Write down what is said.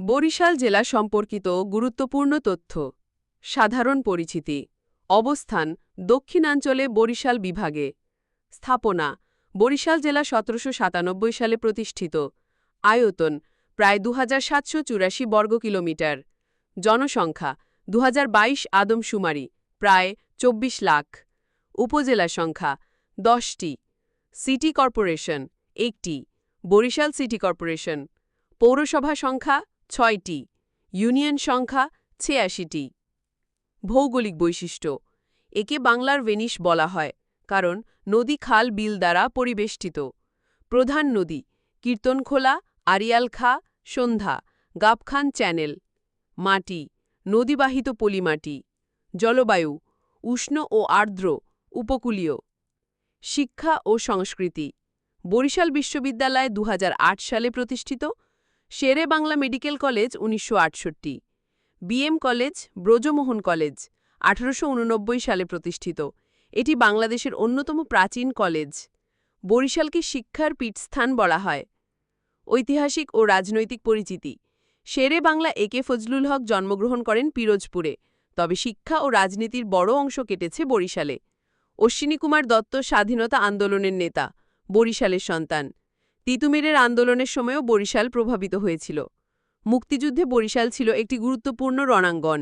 বরিশাল জেলা সম্পর্কিত গুরুত্বপূর্ণ তথ্য। সাধারণ পরিচিতি। অবস্থান, দক্ষিণাঞ্চলে বরিশাল বিভাগে। স্থাপনা, বরিশাল জেলা সতেরোশো সাতানব্বই সালে প্রতিষ্ঠিত। আয়তন, প্রায় দু বর্গ কিলোমিটার। জনসংখ্যা, দুহাজার বাইশ আদমশুমারি, প্রায় ২৪ লাখ। উপজেলা সংখ্যা, দশটি। সিটি কর্পোরেশন, একটি। Barishal city corporation. পৌরসভা সংখ্যা ছয়টি, ইউনিয়ন সংখ্যা ছিয়াশিটি। ভৌগোলিক বৈশিষ্ট্য, একে বাংলার ভেনিস বলা হয়, কারণ নদী খাল বিল দ্বারা পরিবেষ্টিত। প্রধান নদী, কীর্তনখোলা আরিয়ালখা সন্ধ্যা, গাবখান চ্যানেল। মাটি, নদীবাহিত পলিমাটি। জলবায়ু, উষ্ণ ও আর্দ্র, উপকূলীয়। শিক্ষা ও সংস্কৃতি, বরিশাল বিশ্ববিদ্যালয় দু হাজার আট সালে প্রতিষ্ঠিত। শেরে বাংলা মেডিকেল কলেজ উনিশশো আটষট্টি বিএম কলেজ, ব্রজমোহন কলেজ, আঠারোশো উননব্বই সালে প্রতিষ্ঠিত। এটি বাংলাদেশের অন্যতম প্রাচীন কলেজ। বরিশালকে শিক্ষার পীঠস্থান বলা হয়। ঐতিহাসিক ও রাজনৈতিক পরিচিতি। শেরে বাংলা একে ফজলুল হক জন্মগ্রহণ করেন পিরোজপুরে, তবে শিক্ষা ও রাজনীতির বড় অংশ কেটেছে বরিশালে। অশ্বিনী কুমার দত্ত স্বাধীনতা আন্দোলনের নেতা, বরিশালের সন্তান। তিতুমিরের আন্দোলনের সময়ও বরিশাল প্রভাবিত হয়েছিল। মুক্তিযুদ্ধে বরিশাল ছিল একটি গুরুত্বপূর্ণ রণাঙ্গন।